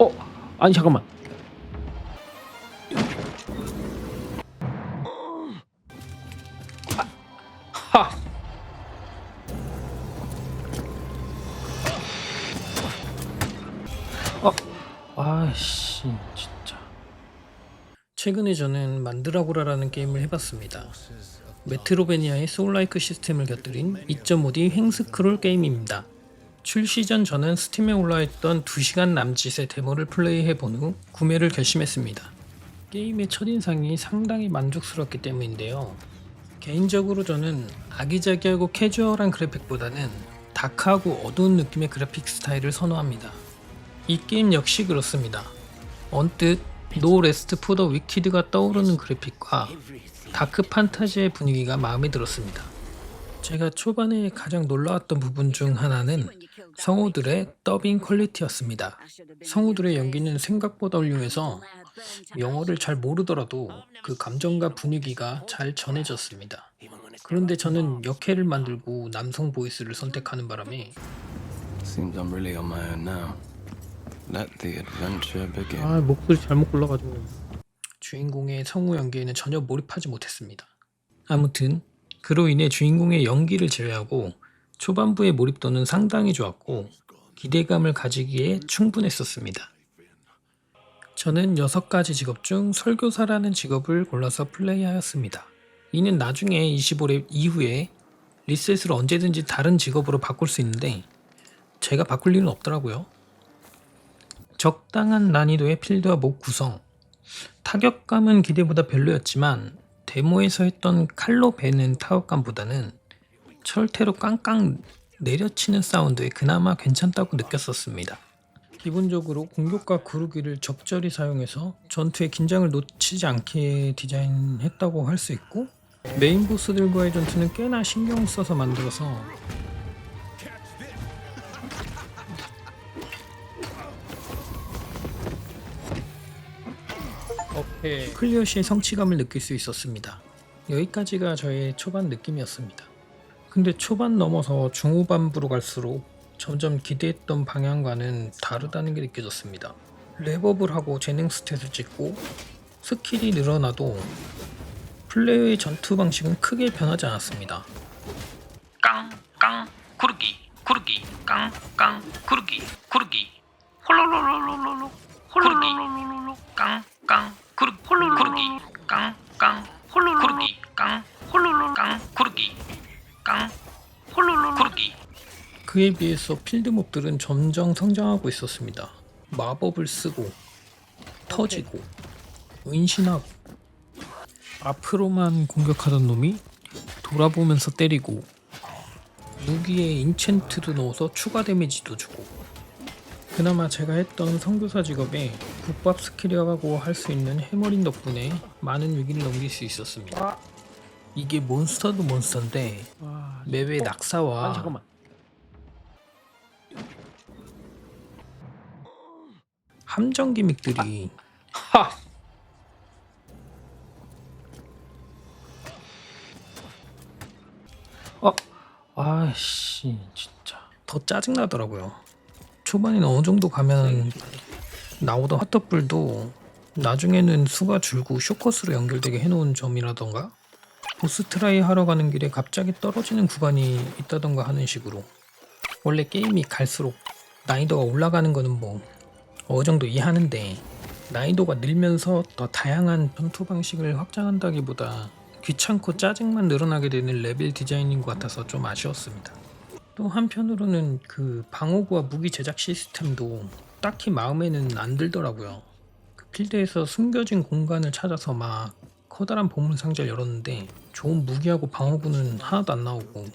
어, 아니 잠깐만. 아, 하. 어, 아씨, 진짜. 최근에 저는 만드라고라라는 게임을 해봤습니다. 메트로베니아의 소울라이크 시스템을 곁들인 2.5D 횡스크롤 게임입니다. 출시 전 저는 스팀에 올라있던 2시간 남짓의 데모를 플레이해본 후 구매를 결심했습니다. 게임의 첫인상이 상당히 만족스럽기 때문인데요. 개인적으로 저는 아기자기하고 캐주얼한 그래픽보다는 다크하고 어두운 느낌의 그래픽 스타일을 선호합니다. 이 게임 역시 그렇습니다. 언뜻 노 레스트 포더 위키드가 떠오르는 그래픽과 다크 판타지의 분위기가 마음에 들었습니다. 제가 초반에 가장 놀라웠던 부분 중 하나는 성우들의 더빙 퀄리티였습니다. 성우들의 연기는 생각보다 훌륭해서 영어를 잘 모르더라도 그 감정과 분위기가 잘 전해졌습니다. 그런데 저는 역해를 만들고 남성 보이스를 선택하는 바람에 Seems I'm really on my own now. Let the adventure begin. 아 목소리 잘못 골라가지고 주인공의 성우 연기에는 전혀 몰입하지 못했습니다. 아무튼 그로 인해 주인공의 연기를 제외하고 초반부의 몰입도는 상당히 좋았고 기대감을 가지기에 충분했었습니다. 저는 6가지 직업 중 설교사라는 직업을 골라서 플레이하였습니다. 이는 나중에 25렙 이후에 리셋으로 언제든지 다른 직업으로 바꿀 수 있는데 제가 바꿀 일은 없더라고요. 적당한 난이도의 필드와 목 구성, 타격감은 기대보다 별로였지만 데모에서 했던 칼로 베는 타격감보다는 철퇴로 깡깡 내려치는 사운드에 그나마 괜찮다고 느꼈었습니다. 기본적으로 공격과 구르기를 적절히 사용해서 전투의 긴장을 놓치지 않게 디자인했다고 할 수 있고 메인 보스들과의 전투는 꽤나 신경 써서 만들어서 오케이. 클리어 시의 성취감을 느낄 수 있었습니다. 여기까지가 저의 초반 느낌이었습니다. 근데 초반 넘어서 중후반부로 갈수록 점점 기대했던 방향과는 다르다는 게 느껴졌습니다. 랩업을 하고 재능 스탯을 찍고 스킬이 늘어나도 플레이어의 전투 방식은 크게 변하지 않았습니다. 깡 깡 구르기 구르기 깡 깡 구르기 구르기. 홀로로로로로로. 홀로로로로로 깡 깡 구르 구르기. 깡 깡 홀로로 구르기 깡 홀로로. 깡 구르기 깡. 홀로로 구르기 그에 비해서 필드몹들은 점점 성장하고 있었습니다. 마법을 쓰고 터지고 은신하고. 앞으로만 공격하던 놈이 돌아보면서 때리고 무기에 인챈트도 넣어서 추가 데미지도 주고. 그나마 제가 했던 선교사 직업에 국밥 스킬이라고 할 수 있는 해머린 덕분에 많은 위기를 넘길 수 있었습니다. 이게 몬스터도 몬스터인데 맵의 낙사와 아니, 잠깐만. 함정 기믹들이 하. 어, 아씨 진짜 더 짜증 나더라고요. 초반에는 어느 정도 가면 나오던 핫떡불도 나중에는 수가 줄고 쇼커스로 연결되게 해놓은 점이라던가 보스 트라이 하러 가는 길에 갑자기 떨어지는 구간이 있다던가 하는 식으로 원래 게임이 갈수록 난이도가 올라가는 거는 뭐 어느 정도 이해하는데 난이도가 늘면서 더 다양한 전투 방식을 확장한다기보다 귀찮고 짜증만 늘어나게 되는 레벨 디자인인 것 같아서 좀 아쉬웠습니다. 또 한편으로는 그 방어구와 무기 제작 시스템도 딱히 마음에는 안 들더라고요. 그 필드에서 숨겨진 공간을 찾아서 막 커다란 보물 상자를 열었는데 좋은 무기하고 방어구는 하나도 안 나오고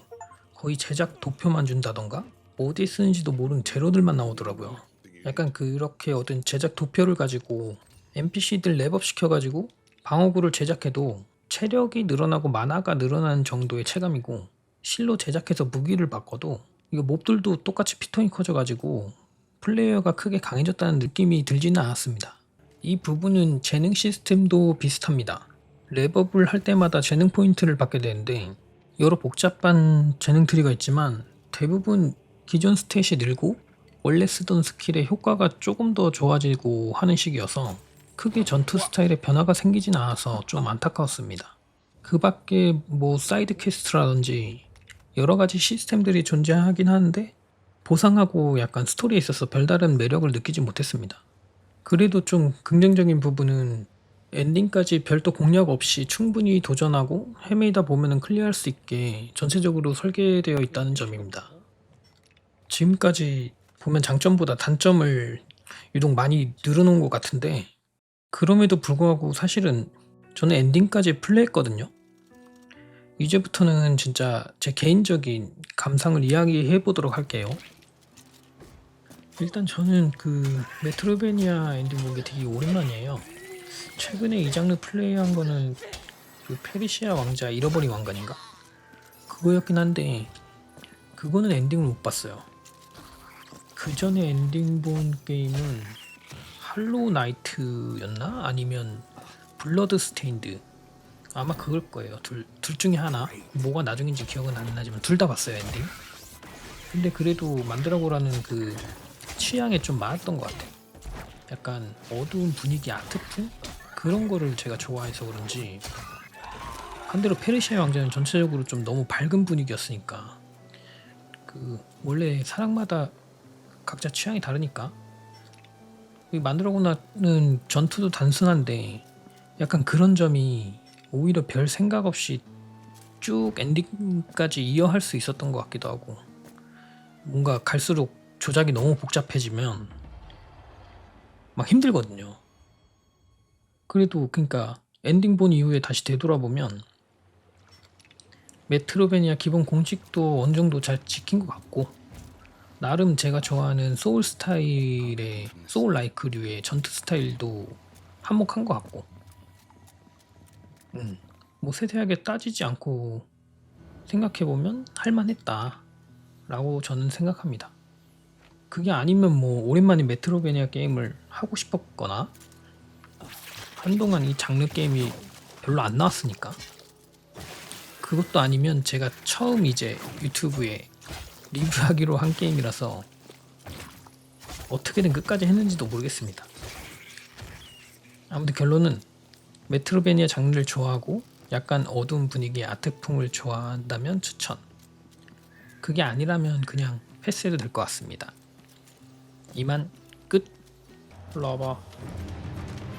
거의 제작 도표만 준다던가 어디에 쓰는지도 모르는 재료들만 나오더라고요. 약간 그렇게 얻은 제작 도표를 가지고 NPC들 랩업 시켜가지고 방어구를 제작해도 체력이 늘어나고 만화가 늘어나는 정도의 체감이고 실로 제작해서 무기를 바꿔도 이거 몹들도 똑같이 피통이 커져가지고 플레이어가 크게 강해졌다는 느낌이 들지는 않았습니다. 이 부분은 재능 시스템도 비슷합니다. 랩업을 할 때마다 재능 포인트를 받게 되는데 여러 복잡한 재능 트리가 있지만 대부분 기존 스탯이 늘고 원래 쓰던 스킬의 효과가 조금 더 좋아지고 하는 시기여서 크게 전투 스타일에 변화가 생기진 않아서 좀 안타까웠습니다. 그 밖에 뭐 사이드 퀘스트라든지 여러 가지 시스템들이 존재하긴 하는데 보상하고 약간 스토리에 있어서 별다른 매력을 느끼지 못했습니다. 그래도 좀 긍정적인 부분은 엔딩까지 별도 공략 없이 충분히 도전하고 헤매이다 보면은 클리어할 수 있게 전체적으로 설계되어 있다는 점입니다. 지금까지 보면 장점보다 단점을 유독 많이 늘어놓은 것 같은데 그럼에도 불구하고 사실은 저는 엔딩까지 플레이했거든요. 이제부터는 진짜 제 개인적인 감상을 이야기해 보도록 할게요. 일단 저는 그 메트로베니아 엔딩 본게 되게 오랜만이에요. 최근에 이 장르 플레이한 거는 그 페르시아 왕자 잃어버린 왕관인가? 그거였긴 한데 그거는 엔딩을 못 봤어요. 그 전에 엔딩 본 게임은 할로우 나이트였나? 아니면 블러드 스테인드 아마 그걸 거예요. 둘, 둘 중에 하나. 뭐가 나중인지 기억은 안 나지만 둘 다 봤어요 엔딩. 근데 그래도 만드라고라는 그 취향에 좀 맞았던 것 같아요. 약간 어두운 분위기 아트풍 그런 거를 제가 좋아해서 그런지 반대로 페르시아 왕자는 전체적으로 좀 너무 밝은 분위기였으니까 그 원래 사람마다 각자 취향이 다르니까 이 만들어고나는 전투도 단순한데 약간 그런 점이 오히려 별 생각 없이 쭉 엔딩까지 이어할 수 있었던 것 같기도 하고 뭔가 갈수록 조작이 너무 복잡해지면 막 힘들거든요. 그래도 그러니까 엔딩 본 이후에 다시 되돌아보면 메트로베니아 기본 공식도 어느 정도 잘 지킨 것 같고 나름 제가 좋아하는 소울 스타일의 소울 라이크류의 전투 스타일도 한몫한 것 같고 음, 뭐 세세하게 따지지 않고 생각해보면 할만했다 라고 저는 생각합니다 그게 아니면 뭐 오랜만에 메트로베니아 게임을 하고 싶었거나 한동안 이 장르 게임이 별로 안 나왔으니까 그것도 아니면 제가 처음 이제 유튜브에 리뷰하기로 한 게임이라서 어떻게든 끝까지 했는지도 모르겠습니다. 아무튼 결론은 메트로베니아 장르를 좋아하고 약간 어두운 분위기의 아트풍을 좋아한다면 추천. 그게 아니라면 그냥 패스해도 될 것 같습니다. 이만 끝. 일로 와봐.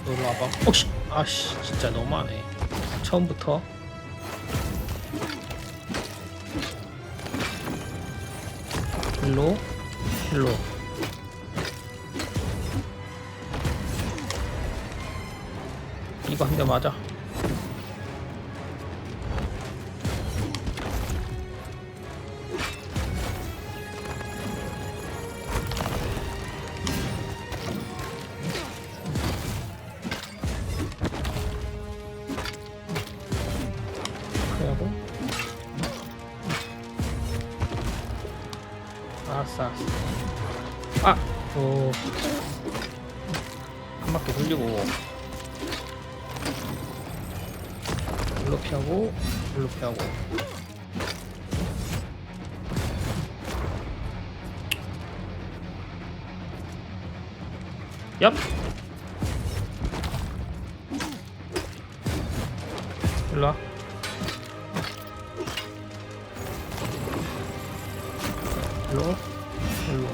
너 일로 와봐. 오씨, 아씨, 진짜 너무하네. 처음부터. 일로, 일로. 이거 한 대 맞아. 그리고 알았어, 알았어. 아, 오. 한 바퀴 돌리고. 물로 피하고, 물로 피하고. 얍! 일로 와. 일로. 일로.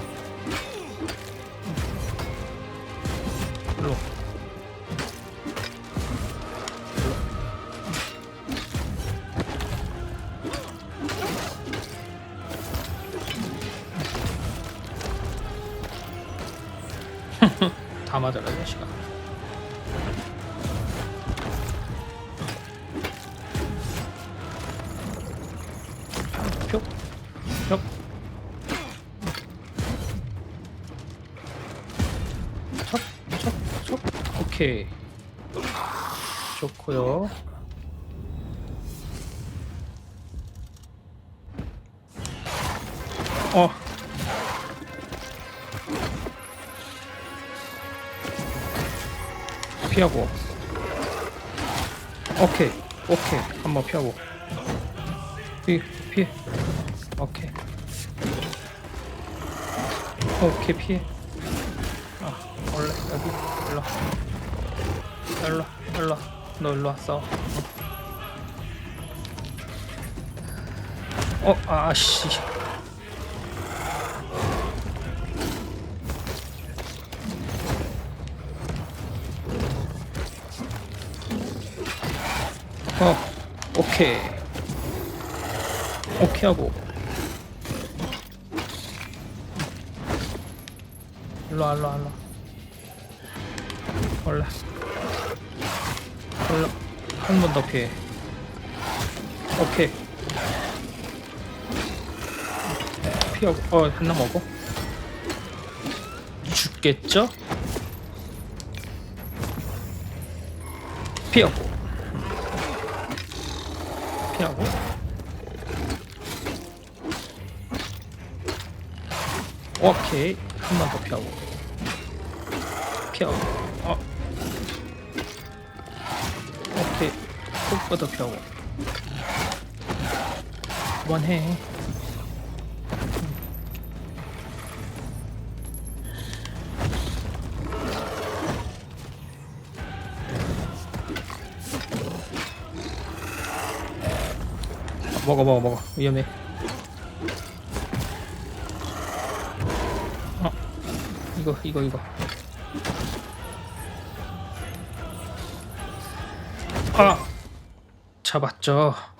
일로. 다 맞아라 이 자식아 오케이. 좋고요. 어. 피하고. 오케이. 오케이. 한번 피하고. 피, 피해. 오케이. 오케이 피해 아 원래 여기 일로 와 일로 와 일로 와. 너 일로 왔어 어 아씨. 어 오케이. 오케이 하고. 일로 와 일로 와 일로 와. 올라 올라 한 번 더 피해. 오케이. 피하고 어 하나 먹어? 죽겠죠? 피하고. 피하고. 오케이. 한 번 더 피하고. 피하고 톡더 피하고 그만해. 먹어 먹어 먹어. 위험해. 어. 이거 이거 이거. 아 잡았죠